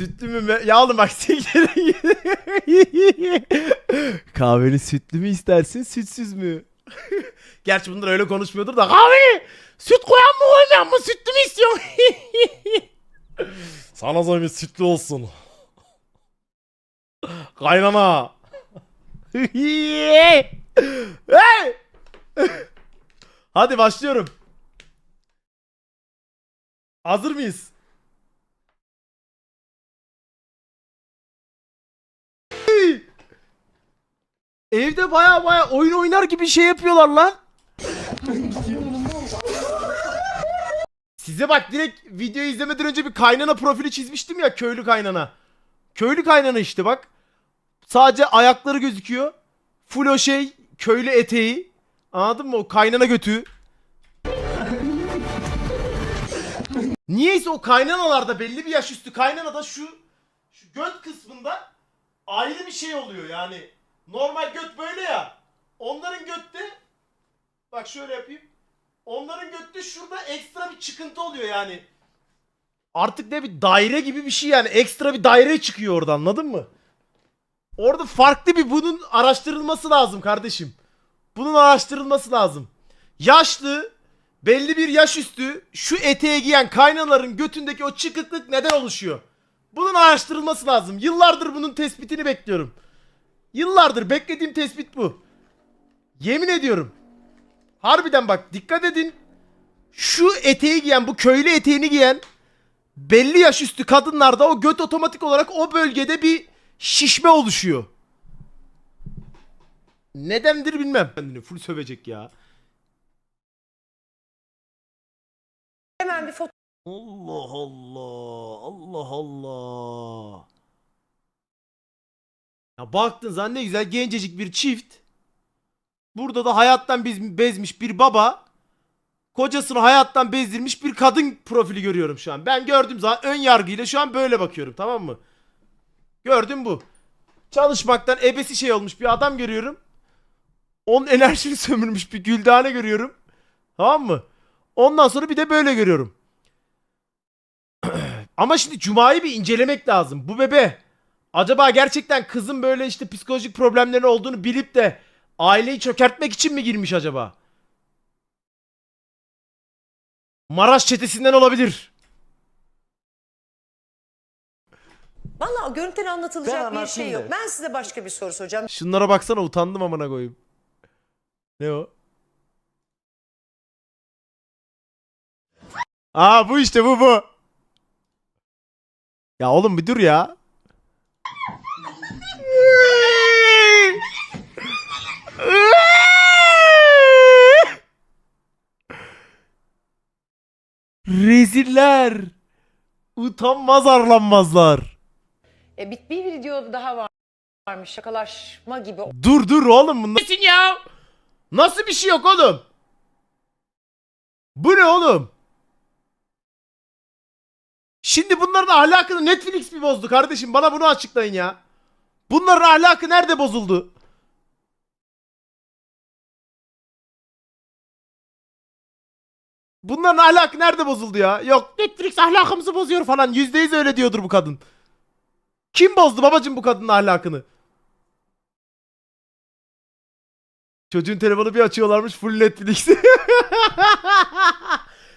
Sütlü mü? Ya oğlum bak. Kahveni sütlü mü istersin sütsüz mü? Gerçi bunlar öyle konuşmuyordur da kahveni süt koyan mı koymayan mı sütlü mü istiyorsun? Sana zahmet sütlü olsun. Kaynana. hey! Hadi başlıyorum. Hazır mıyız? Evde baya baya oyun oynar gibi şey yapıyorlar lan. Size bak direkt videoyu izlemeden önce bir kaynana profili çizmiştim ya köylü kaynana. Köylü kaynana işte bak. Sadece ayakları gözüküyor. Full o şey köylü eteği. Anladın mı? O kaynana götü. Niyeyse o kaynanalarda belli bir yaş üstü kaynanada şu şu göt kısmında ayrı bir şey oluyor yani. Normal göt böyle ya. Onların götte bak şöyle yapayım. Onların götte şurada ekstra bir çıkıntı oluyor yani. Artık ne bir daire gibi bir şey yani. Ekstra bir daire çıkıyor orada anladın mı? Orada farklı bir bunun araştırılması lazım kardeşim. Bunun araştırılması lazım. Yaşlı, belli bir yaş üstü şu eteği giyen kaynaların götündeki o çıkıklık neden oluşuyor? Bunun araştırılması lazım. Yıllardır bunun tespitini bekliyorum. Yıllardır beklediğim tespit bu. Yemin ediyorum. Harbiden bak dikkat edin. Şu eteği giyen bu köylü eteğini giyen belli yaş üstü kadınlarda o göt otomatik olarak o bölgede bir şişme oluşuyor. Nedendir bilmem. Kendini full sövecek ya. Hemen bir foto Allah Allah. Allah Allah. Ya baktın zaman ne güzel gencecik bir çift. Burada da hayattan bez- bezmiş bir baba. Kocasını hayattan bezdirmiş bir kadın profili görüyorum şu an. Ben gördüğüm zaman ön yargıyla şu an böyle bakıyorum tamam mı? Gördüm bu. Çalışmaktan ebesi şey olmuş bir adam görüyorum. Onun enerjini sömürmüş bir güldane görüyorum. Tamam mı? Ondan sonra bir de böyle görüyorum. Ama şimdi Cuma'yı bir incelemek lazım. Bu bebe acaba gerçekten kızın böyle işte psikolojik problemleri olduğunu bilip de aileyi çökertmek için mi girmiş acaba? Maraş çetesinden olabilir. Valla o görüntüden Ben anlatılacak bir anlatayım şey yok. derim. Ben size başka bir soru soracağım. Şunlara baksana utandım amına koyayım. Ne o? Aa bu işte bu bu. Ya oğlum bir dur ya. Reziller. Utanmaz arlanmazlar. E, bir, bir video daha var, varmış şakalaşma gibi. Dur dur oğlum bunlar. Nesin ya? Nasıl bir şey yok oğlum? Bu ne oğlum? Şimdi bunların ahlakını Netflix mi bozdu kardeşim? Bana bunu açıklayın ya. Bunların ahlakı nerede bozuldu? Bunların ahlakı nerede bozuldu ya? Yok Netflix ahlakımızı bozuyor falan. Yüzde yüz öyle diyordur bu kadın. Kim bozdu babacım bu kadının ahlakını? Çocuğun telefonu bir açıyorlarmış full Netflix.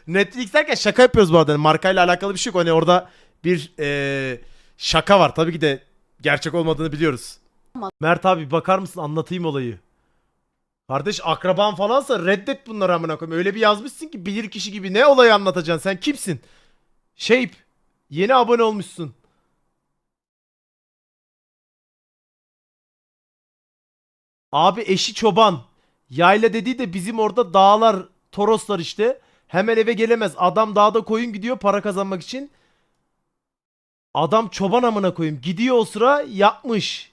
Netflix derken şaka yapıyoruz bu arada. Yani markayla alakalı bir şey yok. Hani orada bir eee, şaka var. Tabii ki de gerçek olmadığını biliyoruz. Mert abi bakar mısın anlatayım olayı. Kardeş akraban falansa reddet bunları amına koyayım. Öyle bir yazmışsın ki bilir kişi gibi ne olayı anlatacaksın? Sen kimsin? Shape. Yeni abone olmuşsun. Abi eşi çoban. Yayla dediği de bizim orada dağlar, Toroslar işte. Hemen eve gelemez. Adam dağda koyun gidiyor para kazanmak için. Adam çoban amına koyayım. Gidiyor o sıra yapmış.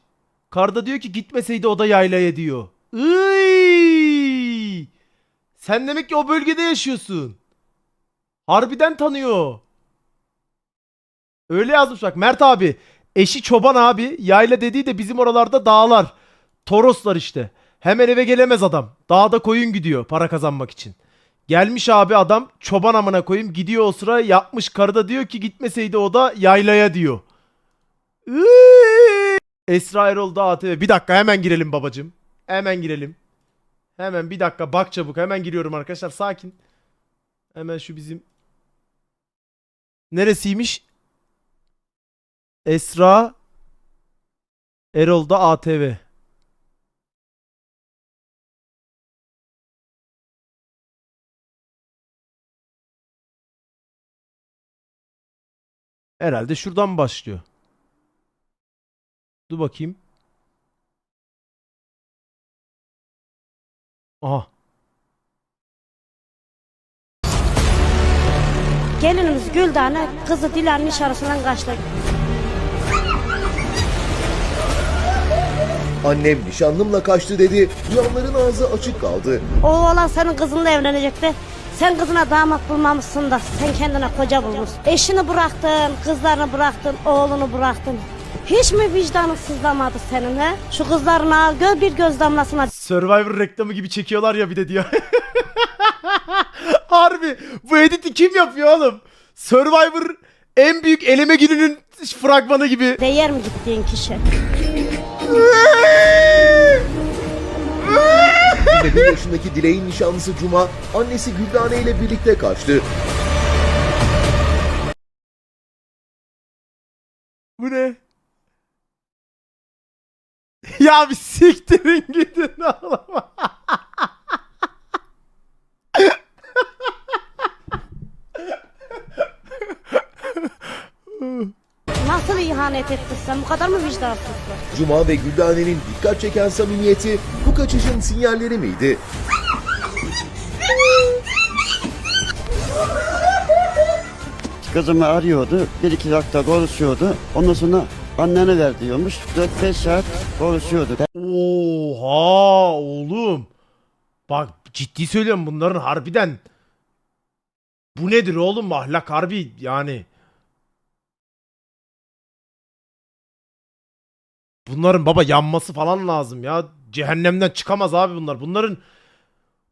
Karda diyor ki gitmeseydi o da yaylaya diyor. Iy! Sen demek ki o bölgede yaşıyorsun. Harbiden tanıyor. Öyle yazmış bak Mert abi. Eşi çoban abi. Yayla dediği de bizim oralarda dağlar. Toroslar işte. Hemen eve gelemez adam. Dağda koyun gidiyor para kazanmak için. Gelmiş abi adam çoban amına koyayım gidiyor o sıra yapmış karı da diyor ki gitmeseydi o da yaylaya diyor. Esra Erol da ATV. Bir dakika hemen girelim babacım. Hemen girelim. Hemen bir dakika bak çabuk. Hemen giriyorum arkadaşlar. Sakin. Hemen şu bizim Neresiymiş? Esra Erol'da ATV. Herhalde şuradan başlıyor. Dur bakayım. Aha. Gelinimiz Güldane kızı Dilan nişanlısından kaçtı. Annem nişanlımla kaçtı dedi. Duyanların ağzı açık kaldı. O oğlan senin kızınla evlenecekti. Sen kızına damat bulmamışsın da sen kendine koca bulmuşsun. Eşini bıraktın, kızlarını bıraktın, oğlunu bıraktın. Hiç mi vicdanın sızlamadı senin he? Şu kızlarını al, gör bir göz damlasına Survivor reklamı gibi çekiyorlar ya bir de diyor. Harbi bu editi kim yapıyor oğlum? Survivor en büyük eleme gününün fragmanı gibi. değer mi gittiğin kişi? 21 yaşındaki Dilek'in nişanlısı Cuma, annesi Güldane ile birlikte kaçtı. Bu ne? ya bir siktirin gidin oğlum. Nasıl ihanet ettin sen? Bu kadar mı vicdansızsın? Cuma ve Güldane'nin dikkat çeken samimiyeti kaçışın sinyalleri miydi? Kızımı arıyordu. Bir iki dakika konuşuyordu. Ondan sonra annene ver diyormuş. 4-5 saat konuşuyordu. Oha oğlum. Bak ciddi söylüyorum bunların harbiden. Bu nedir oğlum ahlak harbi yani. Bunların baba yanması falan lazım ya. Cehennemden çıkamaz abi bunlar. Bunların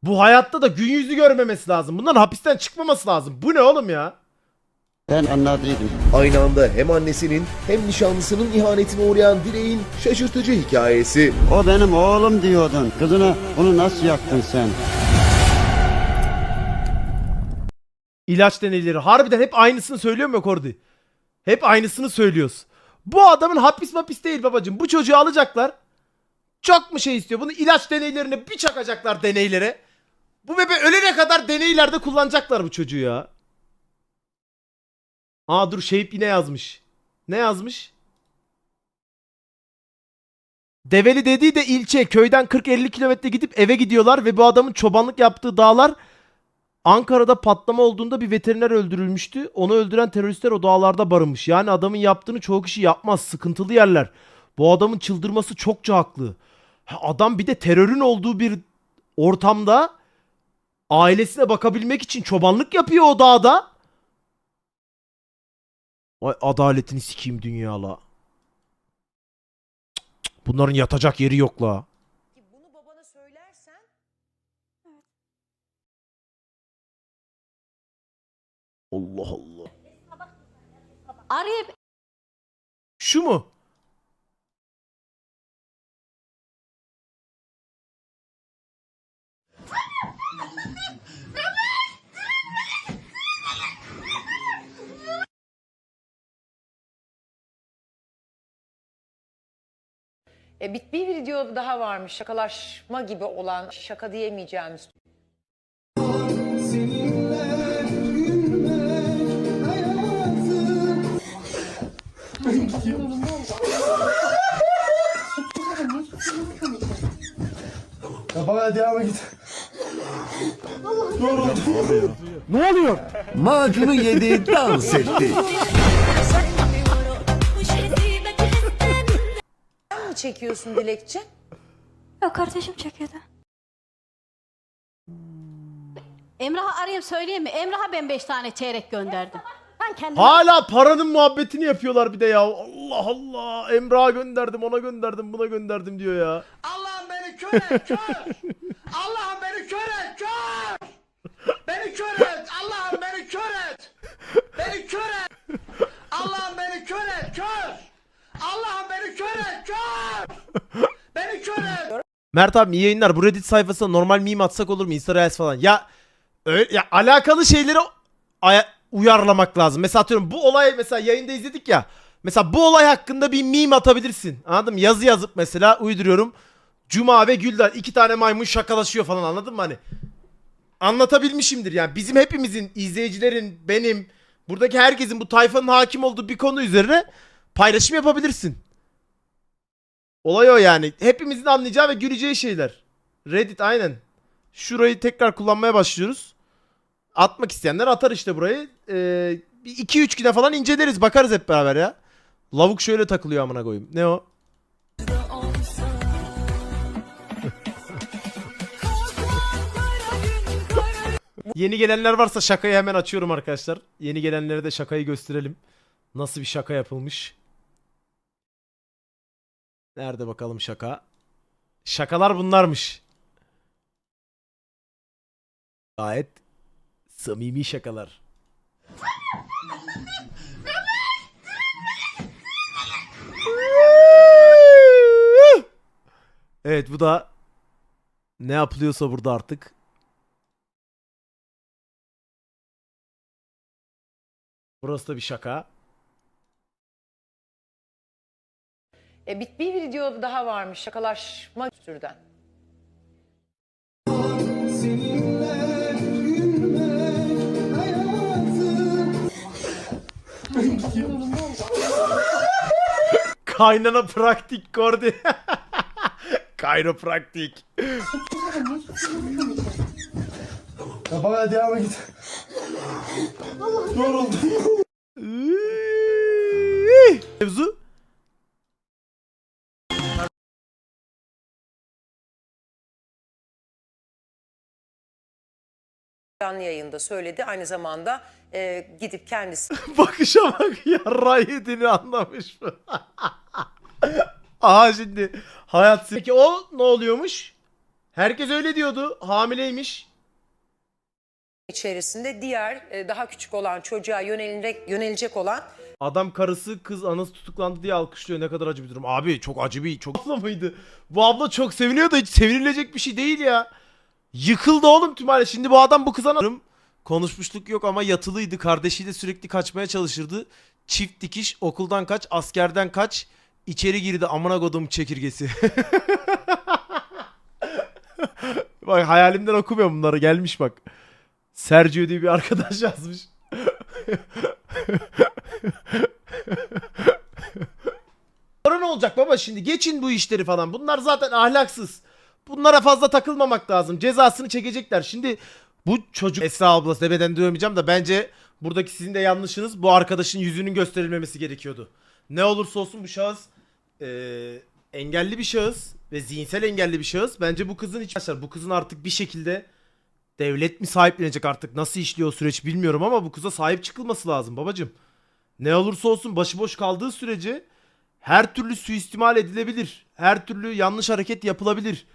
bu hayatta da gün yüzü görmemesi lazım. Bunların hapisten çıkmaması lazım. Bu ne oğlum ya? Ben anladıydım. Aynı anda hem annesinin hem nişanlısının ihanetine uğrayan Dilek'in şaşırtıcı hikayesi. O benim oğlum diyordun. Kızına bunu nasıl yaptın sen? İlaç deneyleri. Harbiden hep aynısını söylüyorum ya Kordi. Hep aynısını söylüyoruz. Bu adamın hapis mapis değil babacım. Bu çocuğu alacaklar. Çok mu şey istiyor? Bunu ilaç deneylerine bir çakacaklar deneylere. Bu bebe ölene kadar deneylerde kullanacaklar bu çocuğu ya. Aa dur Şeyip yine yazmış. Ne yazmış? Develi dediği de ilçe. Köyden 40-50 kilometre gidip eve gidiyorlar ve bu adamın çobanlık yaptığı dağlar Ankara'da patlama olduğunda bir veteriner öldürülmüştü. Onu öldüren teröristler o dağlarda barınmış. Yani adamın yaptığını çoğu kişi yapmaz. Sıkıntılı yerler. Bu adamın çıldırması çokça haklı. Ha, Adam bir de terörün olduğu bir ortamda ailesine bakabilmek için çobanlık yapıyor o dağda. Vay adaletini sikeyim dünyala. Bunların yatacak yeri yok la. Bunu babana söylersen Allah Allah. Arayıp Şu mu? E, bir, bir video daha varmış şakalaşma gibi olan şaka diyemeyeceğimiz. Macunu yedi, dans etti. Sen mi çekiyorsun Dilekçi? Yok kardeşim çekiyordu. Emrah'ı arayayım söyleyeyim mi? Emrah'a ben 5 tane çeyrek gönderdim. ben kendime Hala paranın muhabbetini yapıyorlar bir de ya. Allah Allah. Emrah'a gönderdim, ona gönderdim, buna gönderdim diyor ya. Kör et! Allah'ım beni kör et, kör! Beni kör et, Allah'ım beni kör et! Beni kör et! Allah'ım beni kör et, kör! Allah'ım beni kör et kör. Beni kör et. Mert abi iyi yayınlar. Bu Reddit sayfasına normal meme atsak olur mu? Insta falan. Ya öyle ya alakalı şeyleri uyarlamak lazım. Mesela atıyorum bu olay mesela yayında izledik ya. Mesela bu olay hakkında bir meme atabilirsin. Anladın mı? Yazı yazıp mesela uyduruyorum. Cuma ve Gülden iki tane maymun şakalaşıyor falan anladın mı hani? Anlatabilmişimdir yani. Bizim hepimizin, izleyicilerin, benim, buradaki herkesin bu tayfanın hakim olduğu bir konu üzerine paylaşım yapabilirsin. Olay o yani. Hepimizin anlayacağı ve güleceği şeyler. Reddit aynen. Şurayı tekrar kullanmaya başlıyoruz. Atmak isteyenler atar işte burayı. Ee, 2-3 güne falan inceleriz. Bakarız hep beraber ya. Lavuk şöyle takılıyor amına koyayım. Ne o? Yeni gelenler varsa şakayı hemen açıyorum arkadaşlar. Yeni gelenlere de şakayı gösterelim. Nasıl bir şaka yapılmış. Nerede bakalım şaka? Şakalar bunlarmış. Gayet samimi şakalar. Evet bu da ne yapılıyorsa burada artık. Burası da bir şaka. E, bit bir video daha varmış şakalaşma türden. Kaynana praktik kordi. Kayropraktik. Bana devam git. Mevzu Canlı yayında söyledi. Aynı zamanda e, gidip kendisi bakışa bak ya yediğini anlamış mı? Aha şimdi hayat Peki o ne oluyormuş? Herkes öyle diyordu. Hamileymiş. İçerisinde diğer e, daha küçük olan çocuğa yönelecek, yönelecek olan Adam karısı kız anası tutuklandı diye alkışlıyor. Ne kadar acı bir durum. Abi çok acı bir çok abla mıydı? Bu abla çok seviniyor da hiç sevinilecek bir şey değil ya. Yıkıldı oğlum tüm aile. Şimdi bu adam bu kıza na- Konuşmuşluk yok ama yatılıydı. Kardeşiyle sürekli kaçmaya çalışırdı. Çift dikiş okuldan kaç askerden kaç. içeri girdi amına kodum çekirgesi. bak hayalimden okumuyorum bunları gelmiş bak. Sergio diye bir arkadaş yazmış. Sonra ne olacak baba şimdi? Geçin bu işleri falan. Bunlar zaten ahlaksız. Bunlara fazla takılmamak lazım. Cezasını çekecekler. Şimdi bu çocuk Esra ablası demeden duymayacağım da bence buradaki sizin de yanlışınız. Bu arkadaşın yüzünün gösterilmemesi gerekiyordu. Ne olursa olsun bu şahıs eee, engelli bir şahıs ve zihinsel engelli bir şahıs. Bence bu kızın hiç Arkadaşlar bu kızın artık bir şekilde devlet mi sahiplenecek artık nasıl işliyor süreç bilmiyorum ama bu kıza sahip çıkılması lazım babacım. Ne olursa olsun başıboş kaldığı sürece her türlü suistimal edilebilir. Her türlü yanlış hareket yapılabilir.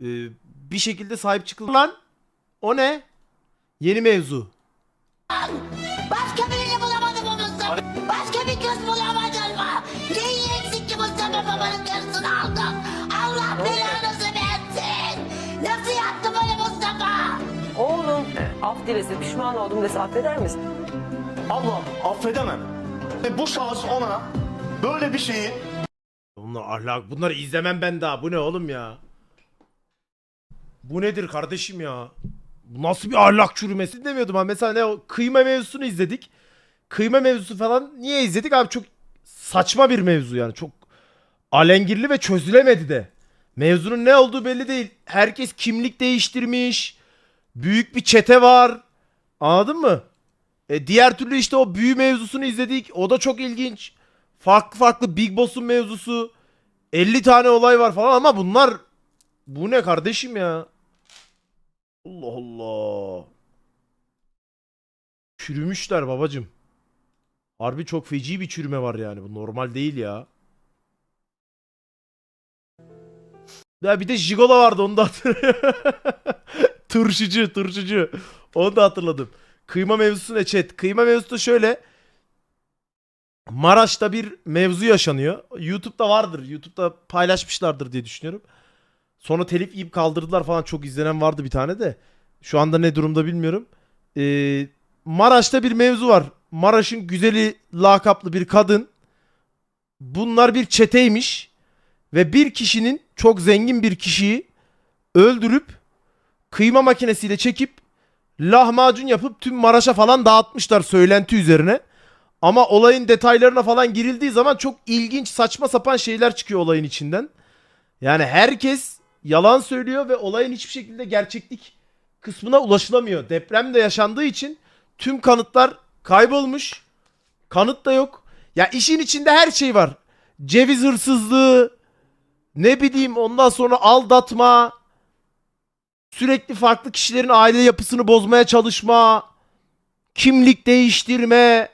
Ee, bir şekilde sahip çıkıl... Lan o ne? Yeni mevzu. Başka af dilese pişman oldum dese affeder misin? Abla affedemem. E, Bu şahıs ona böyle bir şeyi Bunlar ahlak. Bunları izlemem ben daha. Bu ne oğlum ya? Bu nedir kardeşim ya? Bu nasıl bir ahlak çürümesi demiyordum ha. Mesela ne o kıyma mevzusunu izledik. Kıyma mevzusu falan niye izledik abi? Çok saçma bir mevzu yani. Çok alengirli ve çözülemedi de. Mevzunun ne olduğu belli değil. Herkes kimlik değiştirmiş. Büyük bir çete var. Anladın mı? E, diğer türlü işte o büyü mevzusunu izledik. O da çok ilginç. Farklı farklı Big Boss'un mevzusu. 50 tane olay var falan ama bunlar bu ne kardeşim ya? Allah Allah. Çürümüşler babacım. Harbi çok feci bir çürüme var yani. Bu normal değil ya. Ya bir de Jigola vardı onu da hatırlıyorum. turşucu, turşucu. Onu da hatırladım. Kıyma mevzusu ne chat? Kıyma mevzusu şöyle. Maraş'ta bir mevzu yaşanıyor. YouTube'da vardır. YouTube'da paylaşmışlardır diye düşünüyorum. Sonra telif yiyip kaldırdılar falan. Çok izlenen vardı bir tane de. Şu anda ne durumda bilmiyorum. Ee, Maraş'ta bir mevzu var. Maraş'ın güzeli lakaplı bir kadın. Bunlar bir çeteymiş. Ve bir kişinin çok zengin bir kişiyi öldürüp kıyma makinesiyle çekip lahmacun yapıp tüm Maraş'a falan dağıtmışlar söylenti üzerine. Ama olayın detaylarına falan girildiği zaman çok ilginç saçma sapan şeyler çıkıyor olayın içinden. Yani herkes yalan söylüyor ve olayın hiçbir şekilde gerçeklik kısmına ulaşılamıyor. Deprem de yaşandığı için tüm kanıtlar kaybolmuş. Kanıt da yok. Ya işin içinde her şey var. Ceviz hırsızlığı, ne bileyim ondan sonra aldatma, sürekli farklı kişilerin aile yapısını bozmaya çalışma, kimlik değiştirme.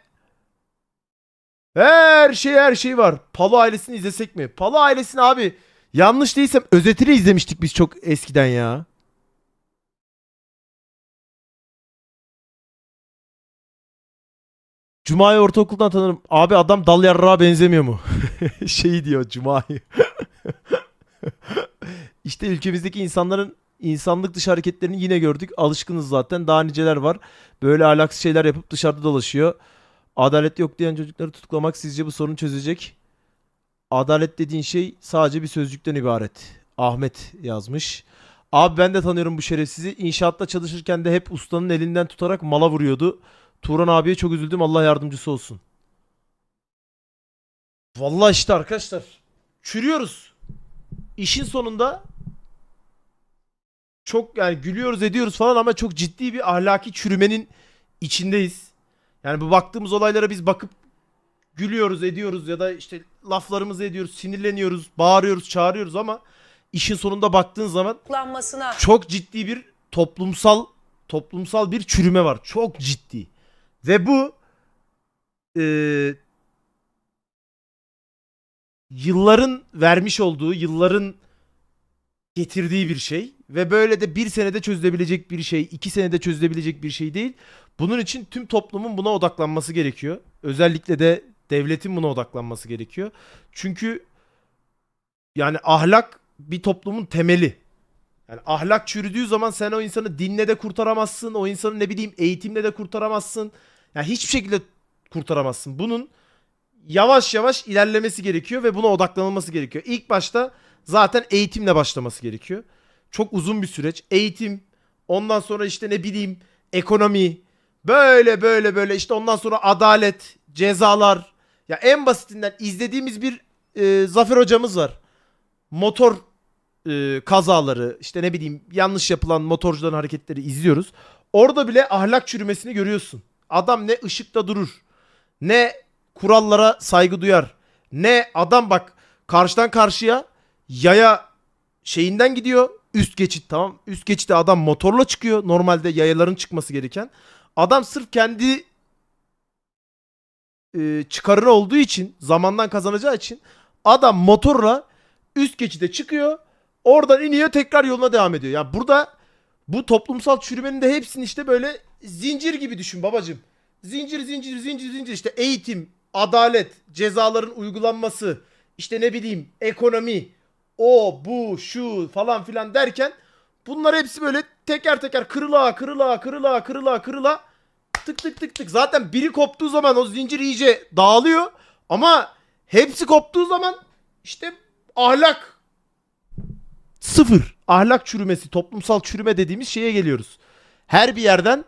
Her şey her şey var. Palo ailesini izlesek mi? Palo ailesini abi yanlış değilsem özetini izlemiştik biz çok eskiden ya. Cuma'yı ortaokuldan tanırım. Abi adam dal yarrağa benzemiyor mu? şey diyor Cuma'yı. işte ülkemizdeki insanların insanlık dışı hareketlerini yine gördük. Alışkınız zaten. Daha niceler var. Böyle ahlaksız şeyler yapıp dışarıda dolaşıyor. Adalet yok diyen çocukları tutuklamak sizce bu sorunu çözecek? Adalet dediğin şey sadece bir sözcükten ibaret. Ahmet yazmış. Abi ben de tanıyorum bu şerefsizi. İnşaatta çalışırken de hep ustanın elinden tutarak mala vuruyordu. Turan abiye çok üzüldüm. Allah yardımcısı olsun. Vallahi işte arkadaşlar. Çürüyoruz. İşin sonunda çok yani gülüyoruz ediyoruz falan ama çok ciddi bir ahlaki çürümenin içindeyiz. Yani bu baktığımız olaylara biz bakıp gülüyoruz ediyoruz ya da işte laflarımızı ediyoruz, sinirleniyoruz, bağırıyoruz, çağırıyoruz ama işin sonunda baktığın zaman Kullanmasına çok ciddi bir toplumsal toplumsal bir çürüme var. Çok ciddi. Ve bu eee, yılların vermiş olduğu, yılların getirdiği bir şey. Ve böyle de bir senede çözülebilecek bir şey, iki senede çözülebilecek bir şey değil. Bunun için tüm toplumun buna odaklanması gerekiyor. Özellikle de devletin buna odaklanması gerekiyor. Çünkü yani ahlak bir toplumun temeli. Yani ahlak çürüdüğü zaman sen o insanı dinle de kurtaramazsın. O insanı ne bileyim eğitimle de kurtaramazsın. Yani hiçbir şekilde kurtaramazsın. Bunun yavaş yavaş ilerlemesi gerekiyor ve buna odaklanılması gerekiyor. İlk başta zaten eğitimle başlaması gerekiyor. Çok uzun bir süreç. Eğitim, ondan sonra işte ne bileyim ekonomi, böyle böyle böyle işte ondan sonra adalet, cezalar. Ya en basitinden izlediğimiz bir e, Zafer hocamız var. Motor e, kazaları, işte ne bileyim yanlış yapılan motorcuların hareketleri izliyoruz. Orada bile ahlak çürümesini görüyorsun. Adam ne ışıkta durur, ne kurallara saygı duyar, ne adam bak karşıdan karşıya yaya şeyinden gidiyor. Üst geçit tamam. Üst geçitte adam motorla çıkıyor. Normalde yayaların çıkması gereken. Adam sırf kendi e, çıkarını olduğu için, zamandan kazanacağı için adam motorla üst geçide çıkıyor. Oradan iniyor tekrar yoluna devam ediyor. Yani burada bu toplumsal çürümenin de hepsini işte böyle zincir gibi düşün babacım. Zincir zincir zincir zincir işte eğitim, adalet, cezaların uygulanması, işte ne bileyim ekonomi, o bu şu falan filan derken bunlar hepsi böyle teker teker kırıla kırıla kırıla kırıla kırıla tık tık tık tık. Zaten biri koptuğu zaman o zincir iyice dağılıyor ama hepsi koptuğu zaman işte ahlak sıfır. Ahlak çürümesi, toplumsal çürüme dediğimiz şeye geliyoruz. Her bir yerden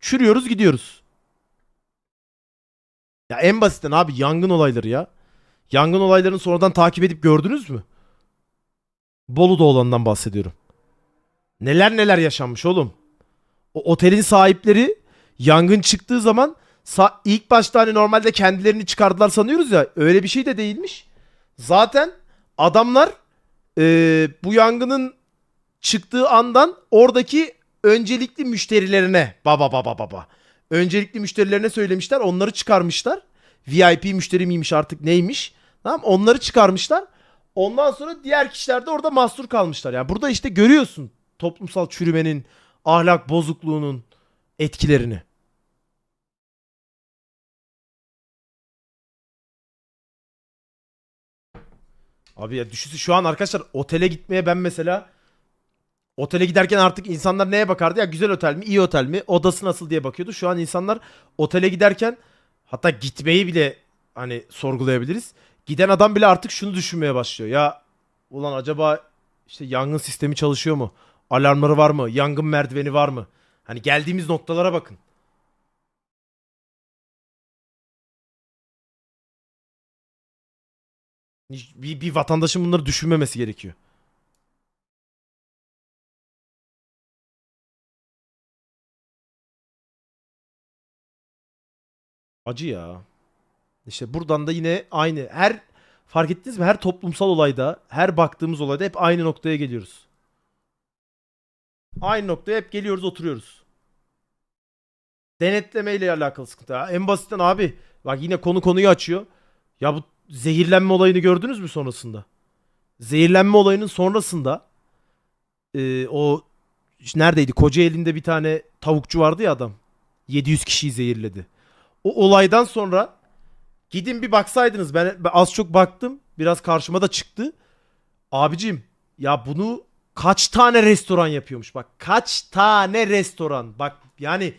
çürüyoruz gidiyoruz. Ya en basitten abi yangın olayları ya. Yangın olaylarını sonradan takip edip gördünüz mü? Bolu'da olandan bahsediyorum. Neler neler yaşanmış oğlum. O otelin sahipleri yangın çıktığı zaman ilk başta hani normalde kendilerini çıkardılar sanıyoruz ya öyle bir şey de değilmiş. Zaten adamlar eee, bu yangının çıktığı andan oradaki öncelikli müşterilerine baba baba baba öncelikli müşterilerine söylemişler onları çıkarmışlar. VIP müşteri miymiş artık neymiş. Tamam onları çıkarmışlar. Ondan sonra diğer kişiler de orada mahsur kalmışlar. Yani burada işte görüyorsun toplumsal çürümenin, ahlak bozukluğunun etkilerini. Abi ya düşünsün şu an arkadaşlar otele gitmeye ben mesela otele giderken artık insanlar neye bakardı? Ya güzel otel mi, iyi otel mi, odası nasıl diye bakıyordu. Şu an insanlar otele giderken hatta gitmeyi bile hani sorgulayabiliriz. Giden adam bile artık şunu düşünmeye başlıyor. Ya ulan acaba işte yangın sistemi çalışıyor mu? Alarmları var mı? Yangın merdiveni var mı? Hani geldiğimiz noktalara bakın. Bir, bir vatandaşın bunları düşünmemesi gerekiyor. Acı ya. İşte buradan da yine aynı. Her fark ettiniz mi? Her toplumsal olayda, her baktığımız olayda hep aynı noktaya geliyoruz. Aynı noktaya hep geliyoruz, oturuyoruz. Denetleme ile alakalı sıkıntı. En basitten abi bak yine konu konuyu açıyor. Ya bu zehirlenme olayını gördünüz mü sonrasında? Zehirlenme olayının sonrasında e, o işte neredeydi? Kocaeli'nde bir tane tavukçu vardı ya adam. 700 kişiyi zehirledi. O olaydan sonra gidin bir baksaydınız ben, ben az çok baktım. Biraz karşıma da çıktı. Abicim ya bunu kaç tane restoran yapıyormuş bak. Kaç tane restoran. Bak yani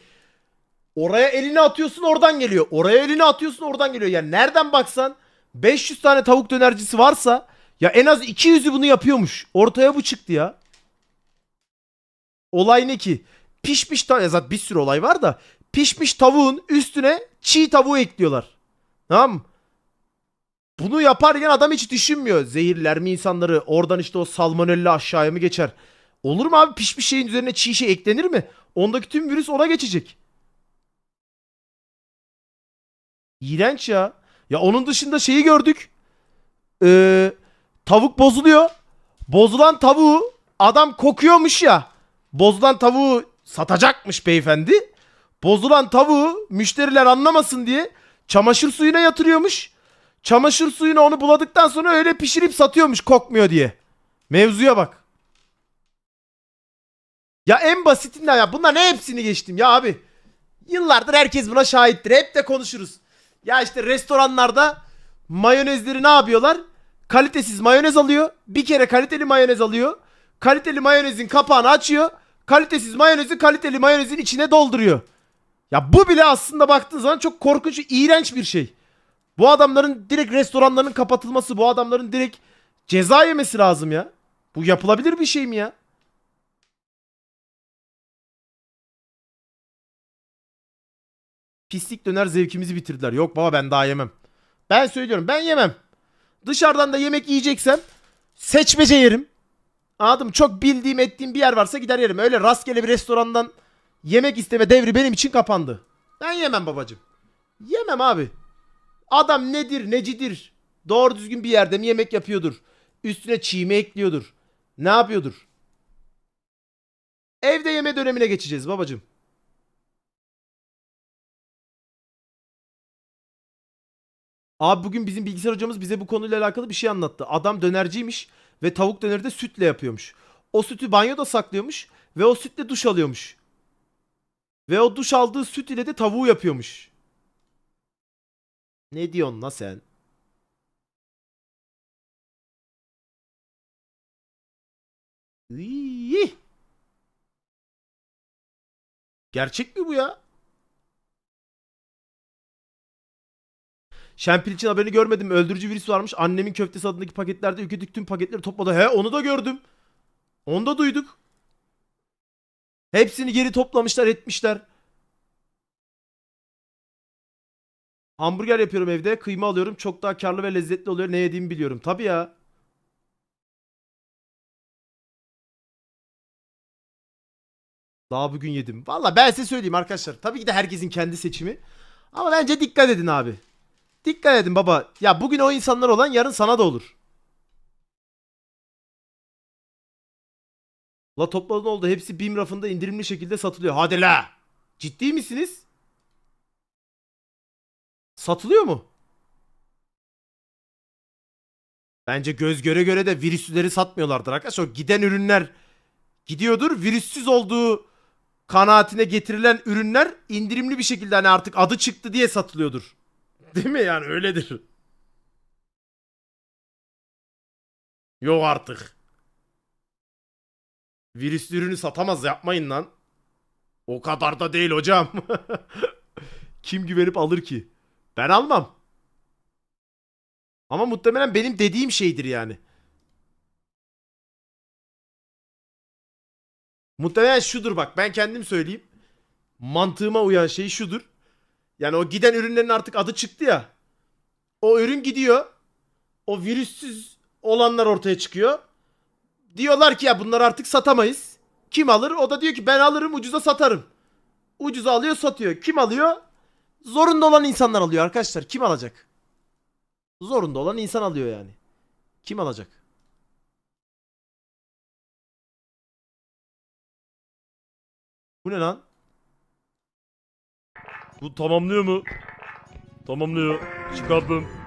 oraya elini atıyorsun oradan geliyor. Oraya elini atıyorsun oradan geliyor. Yani nereden baksan 500 tane tavuk dönercisi varsa ya en az 200'ü bunu yapıyormuş. Ortaya bu çıktı ya. Olay ne ki? Pişmiş tavuk. Zaten bir sürü olay var da. Pişmiş tavuğun üstüne çiğ tavuğu ekliyorlar. Tamam? Bunu yaparken adam hiç düşünmüyor. Zehirler mi insanları? Oradan işte o salmonella aşağıya mı geçer? Olur mu abi pişmiş şeyin üzerine çiğ şey eklenir mi? Ondaki tüm virüs ona geçecek. İğrenç ya. Ya onun dışında şeyi gördük. Ee, tavuk bozuluyor. Bozulan tavuğu adam kokuyormuş ya. Bozulan tavuğu satacakmış beyefendi. Bozulan tavuğu müşteriler anlamasın diye çamaşır suyuna yatırıyormuş. Çamaşır suyuna onu buladıktan sonra öyle pişirip satıyormuş kokmuyor diye. Mevzuya bak. Ya en basitinden ya bunların hepsini geçtim ya abi. Yıllardır herkes buna şahittir. Hep de konuşuruz. Ya işte restoranlarda mayonezleri ne yapıyorlar? Kalitesiz mayonez alıyor. Bir kere kaliteli mayonez alıyor. Kaliteli mayonezin kapağını açıyor. Kalitesiz mayonezi kaliteli mayonezin içine dolduruyor. Ya bu bile aslında baktığın zaman çok korkunç, iğrenç bir şey. Bu adamların direkt restoranların kapatılması, bu adamların direkt ceza yemesi lazım ya. Bu yapılabilir bir şey mi ya? Pislik döner zevkimizi bitirdiler. Yok baba ben daha yemem. Ben söylüyorum ben yemem. Dışarıdan da yemek yiyeceksem seçmece yerim. Anladın mı? Çok bildiğim ettiğim bir yer varsa gider yerim. Öyle rastgele bir restorandan yemek isteme devri benim için kapandı. Ben yemem babacım. Yemem abi. Adam nedir necidir? Doğru düzgün bir yerde mi yemek yapıyordur? Üstüne çiğ mi ekliyordur? Ne yapıyordur? Evde yeme dönemine geçeceğiz babacım. Abi bugün bizim bilgisayar hocamız bize bu konuyla alakalı bir şey anlattı. Adam dönerciymiş ve tavuk döneri de sütle yapıyormuş. O sütü banyoda saklıyormuş ve o sütle duş alıyormuş. Ve o duş aldığı süt ile de tavuğu yapıyormuş. Ne diyorsun la sen? İyi. Gerçek mi bu ya? Şempil için haberini görmedim. Öldürücü virüs varmış. Annemin köftesi adındaki paketlerde ülkedeki tüm paketleri topladı. He onu da gördüm. Onu da duyduk. Hepsini geri toplamışlar etmişler. Hamburger yapıyorum evde. Kıyma alıyorum. Çok daha karlı ve lezzetli oluyor. Ne yediğimi biliyorum. Tabii ya. Daha bugün yedim. Valla ben size söyleyeyim arkadaşlar. Tabii ki de herkesin kendi seçimi. Ama bence dikkat edin abi. Dikkat edin baba. Ya bugün o insanlar olan yarın sana da olur. La topladın oldu. Hepsi BİM rafında indirimli şekilde satılıyor. Hadi la. Ciddi misiniz? Satılıyor mu? Bence göz göre göre de virüsleri satmıyorlardır arkadaşlar. O giden ürünler gidiyordur. Virüssüz olduğu kanaatine getirilen ürünler indirimli bir şekilde hani artık adı çıktı diye satılıyordur. Değil mi yani öyledir. Yok artık. Virüslü ürünü satamaz yapmayın lan. O kadar da değil hocam. Kim güvenip alır ki? Ben almam. Ama muhtemelen benim dediğim şeydir yani. Muhtemelen şudur bak ben kendim söyleyeyim. Mantığıma uyan şey şudur. Yani o giden ürünlerin artık adı çıktı ya. O ürün gidiyor. O virüssüz olanlar ortaya çıkıyor. Diyorlar ki ya bunları artık satamayız. Kim alır? O da diyor ki ben alırım ucuza satarım. Ucuza alıyor satıyor. Kim alıyor? Zorunda olan insanlar alıyor arkadaşlar. Kim alacak? Zorunda olan insan alıyor yani. Kim alacak? Bu ne lan? Bu tamamlıyor mu? Tamamlıyor. Çıkardım.